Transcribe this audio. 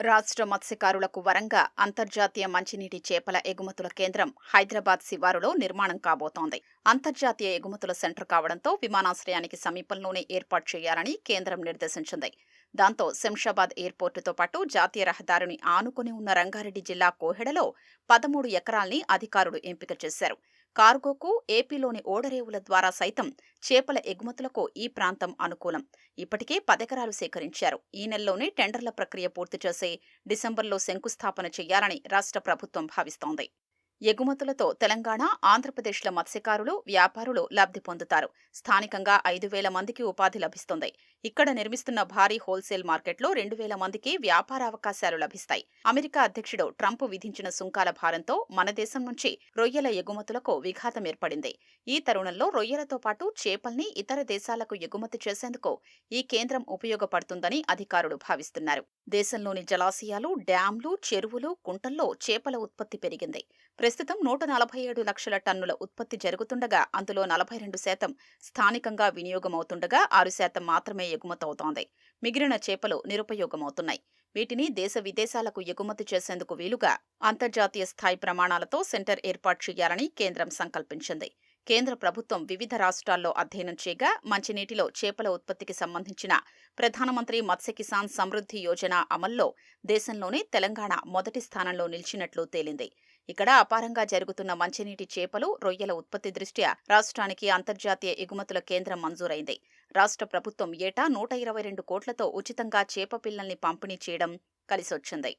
రాష్ట్ర మత్స్యకారులకు వరంగా అంతర్జాతీయ మంచినీటి చేపల ఎగుమతుల కేంద్రం హైదరాబాద్ శివారులో నిర్మాణం కాబోతోంది. అంతర్జాతీయ ఎగుమతుల సెంటర్ కావడంతో విమానాశ్రయానికి సమీపంలోనే ఏర్పాటు చేయాలని కేంద్రం నిర్దేశించింది. దాంతో శంషాబాద్ ఎయిర్పోర్టుతో పాటు జాతీయ రహదారిని ఆనుకుని ఉన్న రంగారెడ్డి జిల్లా కోహెడలో పదమూడు ఎకరాల్ని అధికారులు ఎంపిక చేశారు. కార్గోకు ఏపీలోని ఓడరేవుల ద్వారా సైతం చేపల ఎగుమతులకు ఈ ప్రాంతం అనుకూలం. ఇప్పటికే పదెకరాలు సేకరించారు. ఈ నెలలోనే టెండర్ల ప్రక్రియ పూర్తి చేసి డిసెంబర్లో శంకుస్థాపన చేయాలని రాష్ట్ర ప్రభుత్వం భావిస్తోంది. ఎగుమతులతో తెలంగాణ ఆంధ్రప్రదేశ్ల మత్స్యకారులు వ్యాపారులు లబ్ధి పొందుతారు. స్థానికంగా ఐదు వేల మందికి ఉపాధి లభిస్తుంది. ఇక్కడ నిర్మిస్తున్న భారీ హోల్సేల్ మార్కెట్లో రెండు వేల మందికి వ్యాపార అవకాశాలు లభిస్తాయి. అమెరికా అధ్యక్షుడు ట్రంప్ విధించిన సుంకాల భారంతో మన దేశం నుంచి రొయ్యల ఎగుమతులకు విఘాతం ఏర్పడింది. ఈ తరుణంలో రొయ్యలతో పాటు చేపల్ని ఇతర దేశాలకు ఎగుమతి చేసేందుకు ఈ కేంద్రం ఉపయోగపడుతుందని అధికారులు భావిస్తున్నారు. దేశంలోని జలాశయాలు డ్యాంలు చెరువులు కుంటల్లో చేపల ఉత్పత్తి పెరిగింది. ప్రస్తుతం నూట నలభై ఏడు లక్షల టన్నుల ఉత్పత్తి జరుగుతుండగా అందులో నలభై రెండు శాతం స్థానికంగా వినియోగమవుతుండగా ఆరు శాతం మాత్రమే ఎగుమతవుతోంది. మిగిలిన చేపలు నిరుపయోగమవుతున్నాయి. వీటిని దేశ విదేశాలకు ఎగుమతి చేసేందుకు వీలుగా అంతర్జాతీయ స్థాయి ప్రమాణాలతో సెంటర్ ఏర్పాటు చేయాలని కేంద్రం సంకల్పించింది. కేంద్ర ప్రభుత్వం వివిధ రాష్ట్రాల్లో అధ్యయనం చేయగా మంచినీటిలో చేపల ఉత్పత్తికి సంబంధించిన ప్రధానమంత్రి మత్స్య కిసాన్ సమృద్ధి యోజన అమల్లో దేశంలోనే తెలంగాణ మొదటి స్థానంలో నిలిచినట్లు తేలింది. ఇక్కడ అపారంగా జరుగుతున్న మంచినీటి చేపలు రొయ్యల ఉత్పత్తి దృష్ట్యా రాష్ట్రానికి అంతర్జాతీయ ఎగుమతుల కేంద్రం మంజూరైంది. రాష్ట్ర ప్రభుత్వం ఏటా నూట ఇరవై రెండు కోట్లతో ఉచితంగా చేప పిల్లల్ని పంపిణీ చేయడం కలిసొచ్చింది.